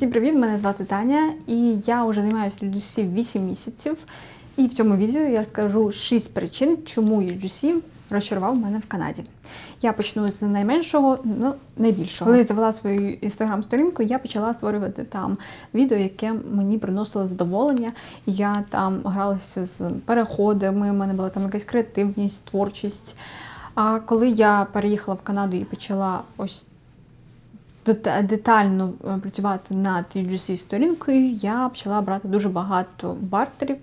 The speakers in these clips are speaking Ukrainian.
Всім привіт! Мене звати Таня, і я вже займаюся UGC 8 місяців. І в цьому відео я розкажу 6 причин, чому UGC розчарував мене в Канаді. Я почну з найменшого, ну найбільшого. Коли я завела свою інстаграм-сторінку, я почала створювати там відео, яке мені приносило задоволення. Я там гралася з переходами, у мене була там якась креативність, творчість. А коли я переїхала в Канаду і почала ось детально е, працювати над UGC сторінкою, я почала брати дуже багато бартерів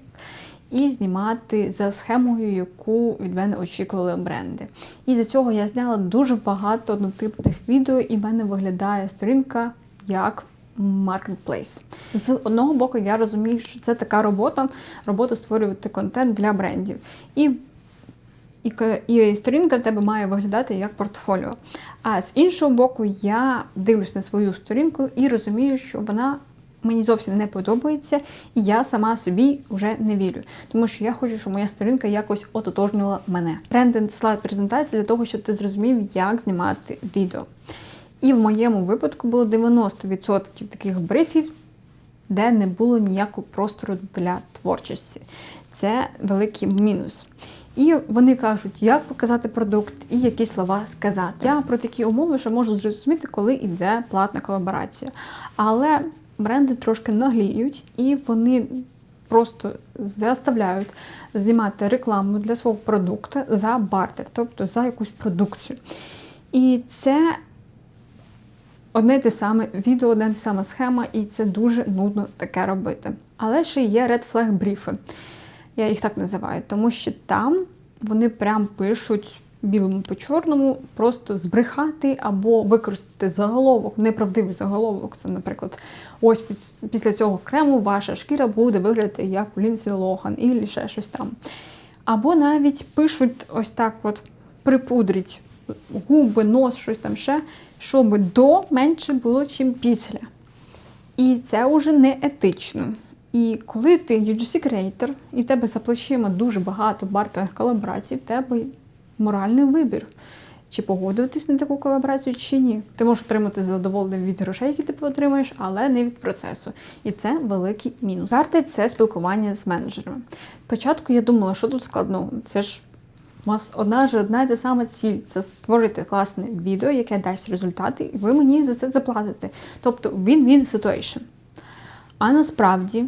і знімати за схемою, яку від мене очікували бренди. І за цього я зняла дуже багато однотипних відео, і в мене виглядає сторінка як маркетплейс. З одного боку, я розумію, що це така робота, робота створювати контент для брендів. І і, і сторінка в тебе має виглядати як портфоліо. А з іншого боку, я дивлюсь на свою сторінку і розумію, що вона мені зовсім не подобається, і я сама собі вже не вірю. Тому що я хочу, щоб моя сторінка якось ототожнювала мене. Брендинг слайд презентація для того, щоб ти зрозумів, як знімати відео. І в моєму випадку було 90% таких брифів, де не було ніякого простору для творчості. Це великий мінус. І вони кажуть, як показати продукт і які слова сказати. Я про такі умови ще можу зрозуміти, коли йде платна колаборація. Але бренди трошки нагліють і вони просто заставляють знімати рекламу для свого продукту за бартер, тобто за якусь продукцію. І це одне те саме відео, одна та сама схема, і це дуже нудно таке робити. Але ще є red flag бріфи. Я їх так називаю, тому що там вони прям пишуть білому по чорному, просто збрехати або використати заголовок, неправдивий заголовок. Це, наприклад, ось піс- після цього крему ваша шкіра буде виглядати як Лінсі Лохан, і ще щось там. Або навіть пишуть ось так: от припудріть губи, нос, щось там ще, щоб до менше було, чим після. І це вже не етично. І коли ти UGC креатор, і в тебе за плечима дуже багато бартерних колаборацій, в тебе моральний вибір. Чи погодитись на таку колаборацію, чи ні. Ти можеш отримати задоволення від грошей, які ти отримаєш, але не від процесу. І це великий мінус. Карти це спілкування з менеджерами. Спочатку я думала, що тут складного. Це ж у вас одна ж одна й та сама ціль це створити класне відео, яке дасть результати, і ви мені за це заплатите. Тобто win-win situation. А насправді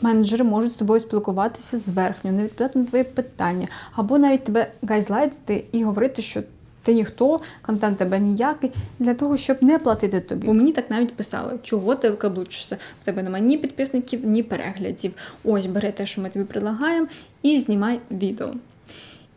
менеджери можуть з тобою спілкуватися зверхньо, не відповідати на твої питання, або навіть тебе гайзлайтити і говорити, що ти ніхто, контент тебе ніякий, для того, щоб не платити тобі. Бо мені так навіть писали, чого ти вкаблучишся. В тебе немає ні підписників, ні переглядів. Ось бери те, що ми тобі предлагаємо, і знімай відео.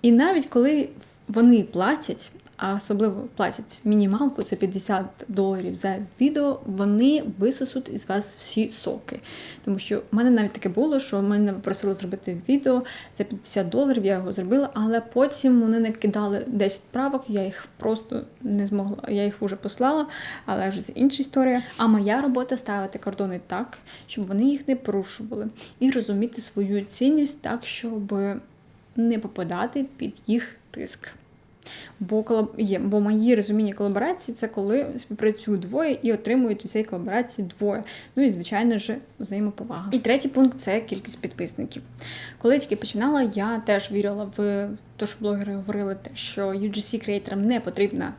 І навіть коли вони платять, а особливо платять мінімалку, це 50 доларів за відео, вони висосуть із вас всі соки. Тому що в мене навіть таке було, що мене просили зробити відео за 50 доларів, я його зробила, але потім вони накидали 10 правок, я їх просто не змогла, я їх вже послала, але вже це інша історія. А моя робота ставити кордони так, щоб вони їх не порушували, і розуміти свою цінність так, щоб не попадати під їх тиск. Бо колаб... є, бо мої розуміння колаборації це коли співпрацюють двоє і отримують у цій колаборації двоє. Ну і звичайно ж взаємоповага. І третій пункт це кількість підписників. Коли тільки починала, я теж вірила в те, що блогери говорили, що UGC креаторам не потрібна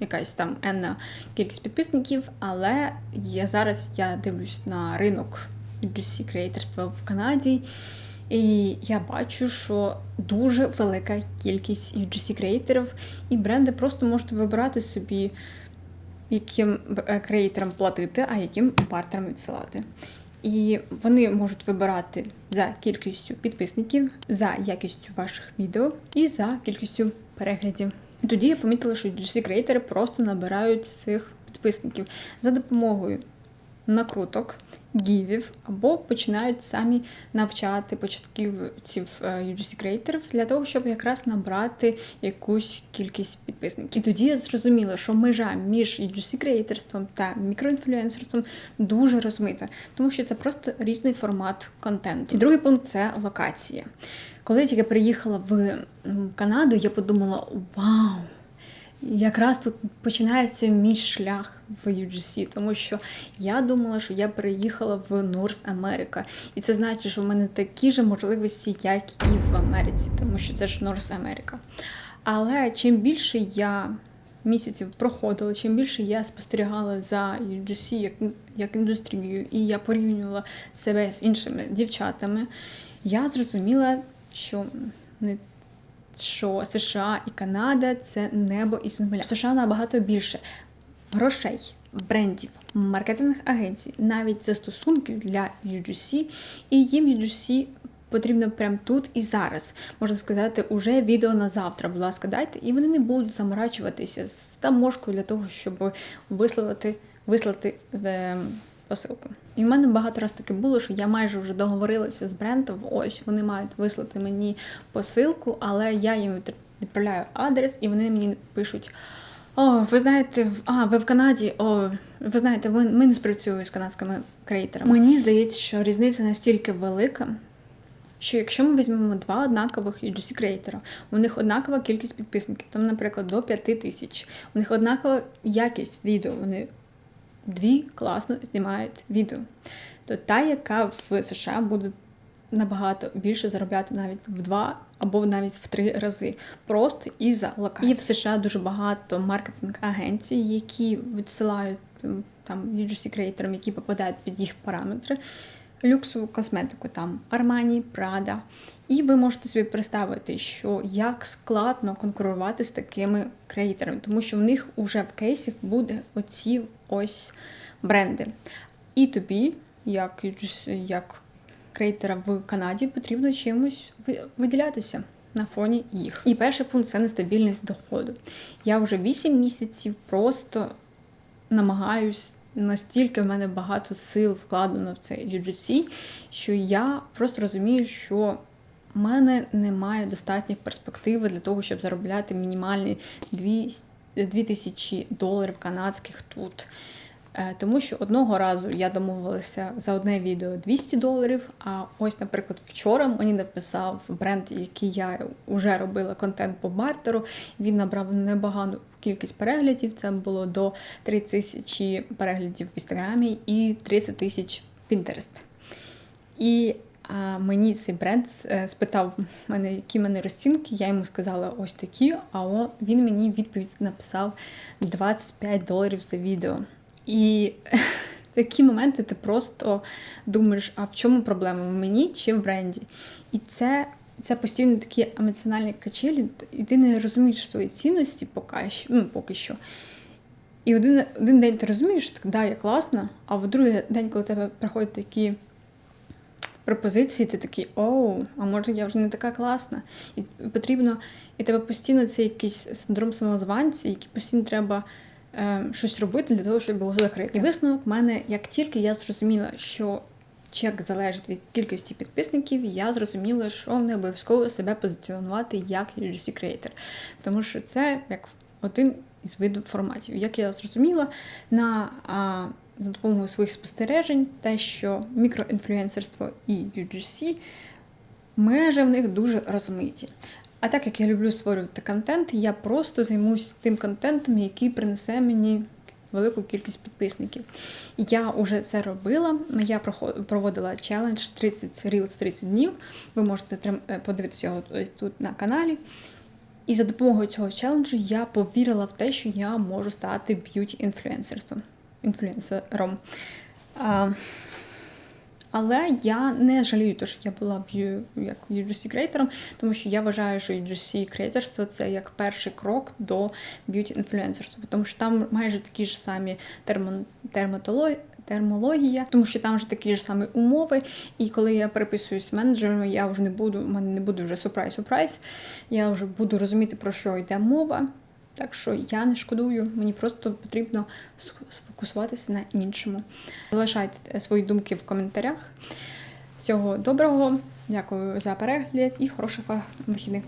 якась там енна кількість підписників, але я зараз я дивлюсь на ринок UGC креаторства в Канаді. І я бачу, що дуже велика кількість UGC креаторів, і бренди просто можуть вибирати собі, яким е, креаторам платити, а яким бартерам відсилати. І вони можуть вибирати за кількістю підписників, за якістю ваших відео і за кількістю переглядів. І тоді я помітила, що UGC креатори просто набирають цих підписників за допомогою накруток, гівів, або починають самі навчати початківців е, UGC креаторів для того, щоб якраз набрати якусь кількість підписників. І тоді я зрозуміла, що межа між UGC креаторством та мікроінфлюенсерством дуже розмита, тому що це просто різний формат контенту. І другий пункт це локація. Коли я тільки приїхала в Канаду, я подумала: вау! Якраз тут починається мій шлях в UGC, тому що я думала, що я переїхала в North America. І це значить, що в мене такі ж можливості, як і в Америці, тому що це ж North America. Але чим більше я місяців проходила, чим більше я спостерігала за UGC як, як індустрією, і я порівнювала себе з іншими дівчатами, я зрозуміла, що не що США і Канада це небо і земля. США набагато більше грошей, брендів, маркетингових агенцій, навіть застосунків для UGC, і їм UGC потрібно прямо тут і зараз. Можна сказати, уже відео на завтра, будь ласка, дайте, і вони не будуть заморачуватися з таможкою для того, щоб висловити, вислати е, посилку. І в мене багато раз таке було, що я майже вже договорилася з брендом, ось вони мають вислати мені посилку, але я їм відправляю адрес, і вони мені пишуть. О, ви знаєте, в- а, ви в Канаді, о, ви знаєте, ви, ми не спрацюємо з канадськими креаторами. Мені здається, що різниця настільки велика, що якщо ми візьмемо два однакових UGC креатора, у них однакова кількість підписників, там, наприклад, до 5 тисяч, у них однакова якість відео, вони дві класно знімають відео, то та, яка в США буде набагато більше заробляти навіть в два або навіть в три рази. Просто із-за локації. І в США дуже багато маркетинг-агенцій, які відсилають там UGC креаторам, які попадають під їх параметри. Люксову косметику, там Armani, Prada. І ви можете собі представити, що як складно конкурувати з такими креаторами, тому що в них уже в кейсі буде оці ось бренди. І тобі, як, як креатора в Канаді, потрібно чимось виділятися на фоні їх. І перший пункт це нестабільність доходу. Я вже 8 місяців просто намагаюсь. Настільки в мене багато сил вкладено в цей UGC, що я просто розумію, що в мене немає достатньої перспективи для того, щоб заробляти мінімальні 2000 доларів канадських тут. Е, Тому що одного разу я домовилася за одне відео 200 доларів. А ось, наприклад, вчора мені написав бренд, який я вже робила контент по бартеру. Він набрав небагану кількість переглядів. Це було до 3 тисячі переглядів в інстаграмі і 30 тисяч Pinterest. І а, мені цей бренд е, спитав мене, які в мене розцінки. Я йому сказала ось такі, а він мені відповідь написав 25 доларів за відео. І в такі моменти ти просто думаєш, а в чому проблема? В мені чи в бренді? І це, це постійно такі емоціональні качелі, і ти не розумієш свої цінності поки що. Ну, поки що. І один, один день ти розумієш, що так, да, я класна, а в другий день, коли тебе приходять такі пропозиції, ти такий, оу, а може я вже не така класна. І потрібно, і тебе постійно це якийсь синдром самозванця, який постійно треба щось робити для того, щоб його закрити. Висновок в мене, як тільки я зрозуміла, що чек залежить від кількості підписників, я зрозуміла, що не обов'язково себе позиціонувати як UGC Creator. Тому що це як один із видів форматів. Як я зрозуміла, на а, за допомогою своїх спостережень, те, що мікроінфлюенсерство і UGC, межі в них дуже розмиті. А так як я люблю створювати контент, я просто займусь тим контентом, який принесе мені велику кількість підписників. Я вже це робила. Я проводила челендж 30 Reels 30 днів. Ви можете е, подивитися його тут на каналі. І за допомогою цього челенджу я повірила в те, що я можу стати б'юті-інфлюенсерством. Інфлюенсером. Але я не жалію, те, що я була як UGC креатором, тому що я вважаю, що UGC креаторство це як перший крок до б'юті інфлюенсерства, тому що там майже такі ж самі термо, терматоло- термологія, тому що там вже такі ж самі умови. І коли я переписуюсь менеджерами, я вже не буду, в мене не буде вже сюрприз-сюрприз, я вже буду розуміти, про що йде мова. Так що я не шкодую, мені просто потрібно сфокусуватися на іншому. Залишайте е, свої думки в коментарях. Всього доброго, дякую за перегляд і хороших вихідних.